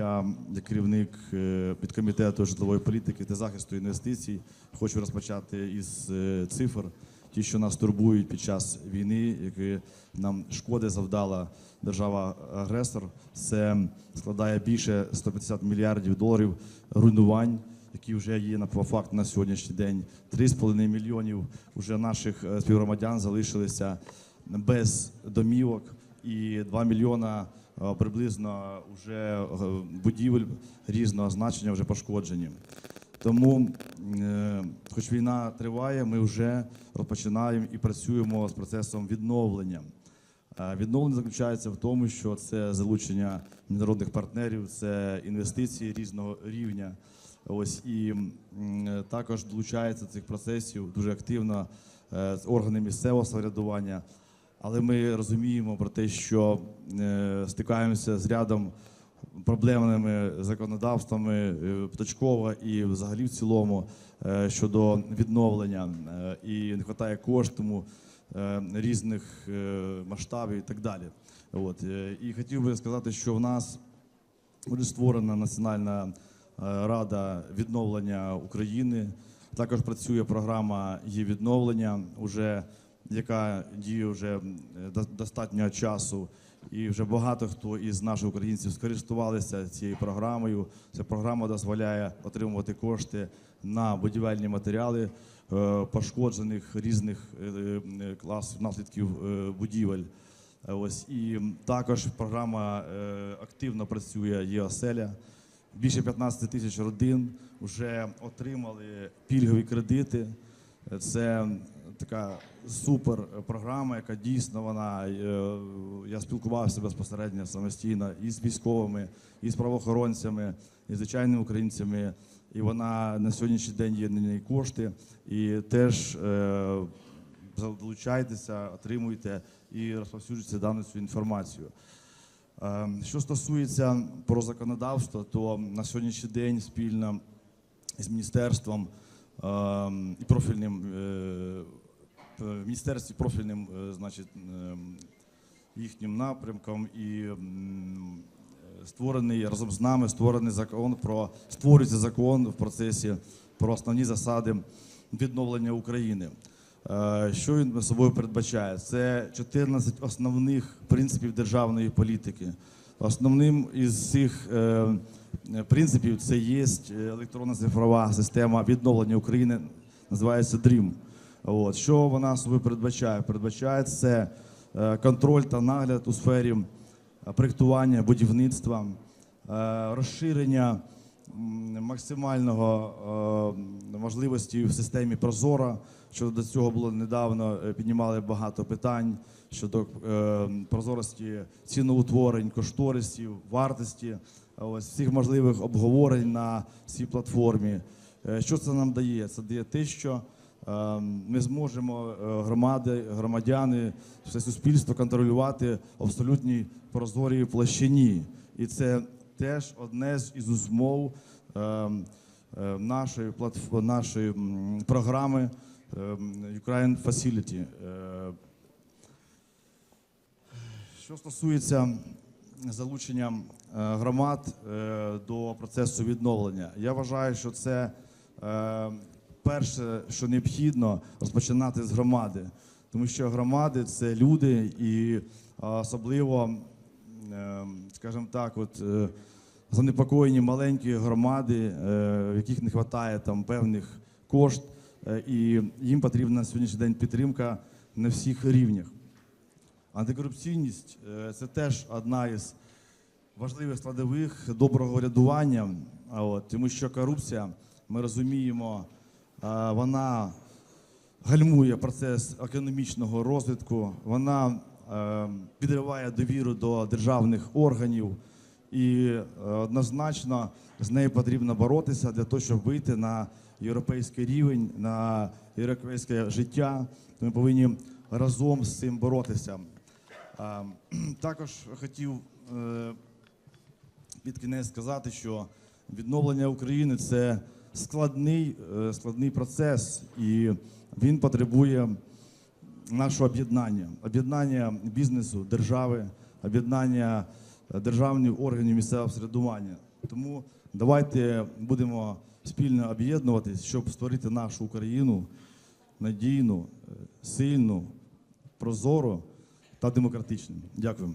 Я, як керівник е, підкомітету житлової політики та захисту інвестицій, хочу розпочати із е, цифр, ті, що нас турбують під час війни, які нам шкоди завдала держава-агресор. Це складає більше 150 мільярдів доларів руйнувань, які вже є на по факту на сьогоднішній день. 3,5 мільйонів вже наших е, співгромадян залишилися без домівок і 2 мільйона приблизно вже е, будівель різного значення вже пошкоджені. Тому, е, хоч війна триває, ми вже розпочинаємо і працюємо з процесом відновлення. Е, Відновлення заключається в тому, що це залучення міжнародних партнерів, це інвестиції різного рівня. Ось і е, також долучається до цих процесів дуже активно е, з органи місцевого самоврядування. Але ми розуміємо про те, що е, стикаємося з рядом проблемними законодавствами е, Птачкова і взагалі в цілому е, щодо відновлення Е, і не вистачає коштів тому, е, різних е, масштабів і так далі. От е, і хотів би сказати, що в нас буде створена Національна е, рада відновлення України. Також працює програма її відновлення, уже, яка діє вже до- достатньо часу. І вже багато хто із наших українців скористувалися цією програмою. Ця програма дозволяє отримувати кошти на будівельні матеріали е, пошкоджених різних е, е, класів наслідків будівель. Ось і також програма активно працює ЄОСЕЛЯ. Більше 15 тисяч родин вже отримали пільгові кредити. Це така супер програма, яка дійсно вона. е, Я спілкувався безпосередньо самостійно і з військовими, і з правоохоронцями, і з звичайними українцями. І вона на сьогоднішній день є на неї кошти. І теж е, долучайтеся, отримуйте і розповсюджуйте дану цю інформацію. Е, Що стосується про законодавство, то на сьогоднішній день спільно з міністерством е, і профільним в міністерстві профільним, е, значить, е, їхнім напрямком і е, створений разом з нами створений закон про створюється закон в процесі про основні засади відновлення України. Е, Що він собою передбачає? Це 14 основних принципів державної політики. Основним із цих е, принципів це є електронна цифрова система відновлення України, називається DREAM. От. Що вона собою передбачає? Передбачає це е, контроль та нагляд у сфері е, проєктування, будівництва, е, розширення максимального можливості в системі Прозора. Що до цього було недавно піднімали багато питань щодо прозорості ціноутворень, кошторисів, вартості, ось всіх можливих обговорень на цій платформі. Що це нам дає? Це дає те, що ми зможемо е, громади, громадяни, все суспільство контролювати в абсолютній прозорій площині. І це теж одне з із умов е, е, нашої нашої програми е, Ukraine Facility. Е, Що стосується залучення е, громад е, до процесу відновлення, я вважаю, що це е, перше, що необхідно розпочинати з громади, тому що громади це люди, і особливо, е, скажімо так, от е, занепокоєні маленькі громади, е, в яких не вистачає там певних кошт, е, і їм потрібна на сьогоднішній день підтримка на всіх рівнях. Антикорупційність це теж одна із важливих складових доброго урядування. От, тому що корупція, ми розуміємо, вона гальмує процес економічного розвитку, вона е, підриває довіру до державних органів, і е, однозначно з нею потрібно боротися для того, щоб вийти на європейський рівень, на європейське життя. Ми повинні разом з цим боротися. Також хотів е, під кінець сказати, що відновлення України це складний, е, складний процес, і він потребує нашого об'єднання, об'єднання бізнесу, держави, об'єднання е, державних органів місцевого самоврядування. Тому давайте будемо спільно об'єднуватись, щоб створити нашу Україну надійну, е, сильну, прозору та демократичну. Дякую.